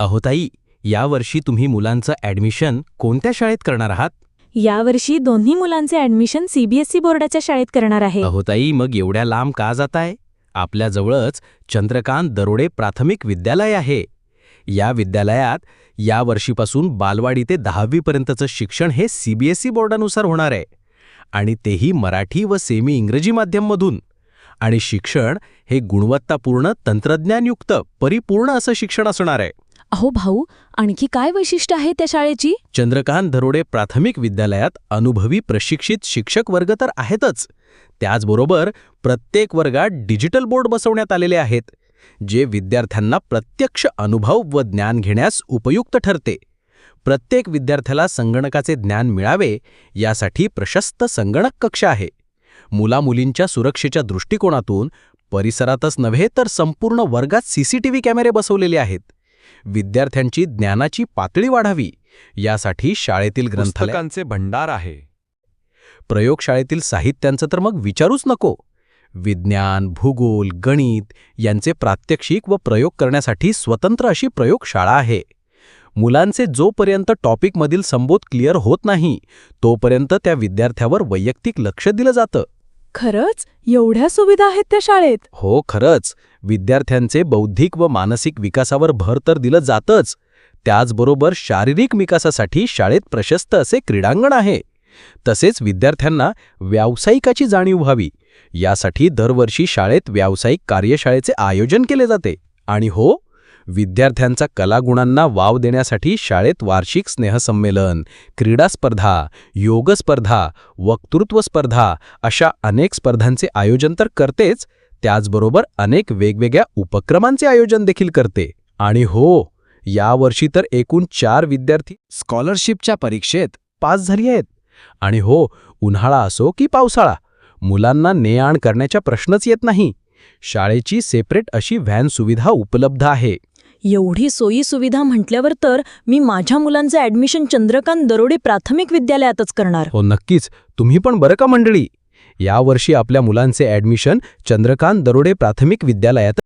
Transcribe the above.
अहोताई यावर्षी तुम्ही मुलांचं ॲडमिशन कोणत्या शाळेत करणार आहात? यावर्षी दोन्ही मुलांचे ॲडमिशन सीबीएसई बोर्डाच्या शाळेत करणार आहे. अहोताई मग एवढ्या लांब का जाताय? आपल्याजवळच चंद्रकांत दरोडे प्राथमिक विद्यालय आहे. या विद्यालयात या वर्षीपासून बालवाडी ते दहावीपर्यंतचं शिक्षण हे सीबीएसई बोर्डानुसार होणार आहे. आणि तेही मराठी व सेमी इंग्रजी माध्यममधून. आणि शिक्षण हे गुणवत्तापूर्ण तंत्रज्ञानयुक्त परिपूर्ण असं शिक्षण असणार आहे. अहो भाऊ आणखी काय वैशिष्ट्य आहे त्या शाळेची? चंद्रकांत दरोडे प्राथमिक विद्यालयात अनुभवी प्रशिक्षित शिक्षक वर्ग तर आहेतच. त्याचबरोबर प्रत्येक वर्गात डिजिटल बोर्ड बसवण्यात आलेले आहेत जे विद्यार्थ्यांना प्रत्यक्ष अनुभव व ज्ञान घेण्यास उपयुक्त ठरते. प्रत्येक विद्यार्थ्याला संगणकाचे ज्ञान मिळावे यासाठी प्रशस्त संगणक कक्ष आहे. मुलामुलींच्या सुरक्षेच्या दृष्टिकोनातून परिसरातच नव्हे तर संपूर्ण वर्गात सीसीटीव्ही कॅमेरे बसवलेले आहेत. विद्यार्थ्यांची ज्ञानाची पातळी वाढावी यासाठी शाळेतील ग्रंथालय पुस्तकांचे भंडार आहे. प्रयोगशाळेतील साहित्यांचं तर मग विचारूच नको. विज्ञान भूगोल गणित यांचे प्रात्यक्षिक व प्रयोग करण्यासाठी स्वतंत्र अशी प्रयोगशाळा आहे. मुलांचे जोपर्यंत टॉपिकमधील संबोध क्लिअर होत नाही तोपर्यंत त्या विद्यार्थ्यावर वैयक्तिक लक्ष दिलं जातं. खरंच एवढ्या सुविधा आहेत त्या शाळेत? हो खरंच. विद्यार्थ्यांचे बौद्धिक व मानसिक विकासावर भर तर दिलं जातच. त्याचबरोबर शारीरिक विकासासाठी शाळेत प्रशस्त असे क्रीडांगण आहे. तसेच विद्यार्थ्यांना व्यावसायिकाची जाणीव व्हावी. यासाठी दरवर्षी शाळेत व्यावसायिक कार्यशाळेचे आयोजन केले जाते. आणि हो विद्यार्थ्यांचा कलागुणांना वाव देण्यासाठी शाळेत वार्षिक स्नेहसंमेलन क्रीडा स्पर्धा योग स्पर्धा वक्तृत्व स्पर्धा अशा अनेक स्पर्धांचे आयोजन तर करतेच त्याचबरोबर अनेक वेगवेगळ्या उपक्रमांचे आयोजन देखील करते. आणि हो यावर्षी तर एकूण चार विद्यार्थी स्कॉलरशिपच्या परीक्षेत पास झाली आहेत. आणि हो उन्हाळा असो की पावसाळा मुलांना ने आण करण्याचा प्रश्नच येत नाही. शाळेची सेपरेट अशी व्हॅन सुविधा उपलब्ध आहे. एवढी सोयी सुविधा म्हटल्यावर तर मी माझ्या मुलांचं ॲडमिशन चंद्रकांत दरोडे प्राथमिक विद्यालयातच करणार. हो नक्कीच. तुम्ही पण बरं का मंडळी? यावर्षी आपल्या मुलांचे ॲडमिशन चंद्रकांत दरोडे प्राथमिक विद्यालयात